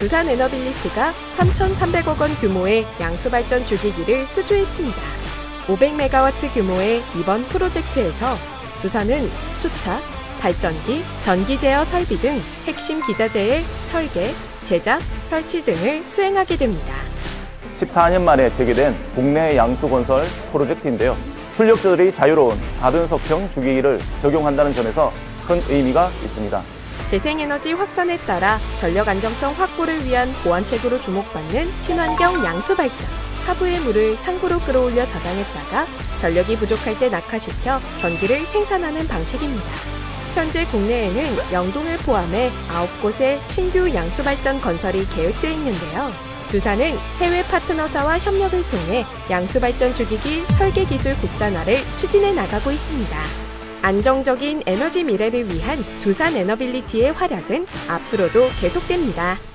두산 에너빌리티가 3,300억 원 규모의 양수발전 주기기를 수주했습니다. 500메가와트 규모의 이번 프로젝트에서 두산은 수차, 발전기, 전기 제어 설비 등 핵심 기자재의 설계, 제작, 설치 등을 수행하게 됩니다. 14년 만에 재개된 국내 양수건설 프로젝트인데요. 출력들이 자유로운 다변속형 주기기를 적용한다는 점에서 큰 의미가 있습니다. 재생에너지 확산에 따라 전력 안정성 확보를 위한 보완책으로 주목받는 친환경 양수 발전. 하부의 물을 상부로 끌어올려 저장했다가 전력이 부족할 때 낙하시켜 전기를 생산하는 방식입니다. 현재 국내에는 영동을 포함해 9곳의 신규 양수 발전 건설이 계획되어 있는데요. 두산은 해외 파트너사와 협력을 통해 양수 발전 주기기 설계 기술 국산화를 추진해 나가고 있습니다. 안정적인 에너지 미래를 위한 두산 에너빌리티의 활약은 앞으로도 계속됩니다.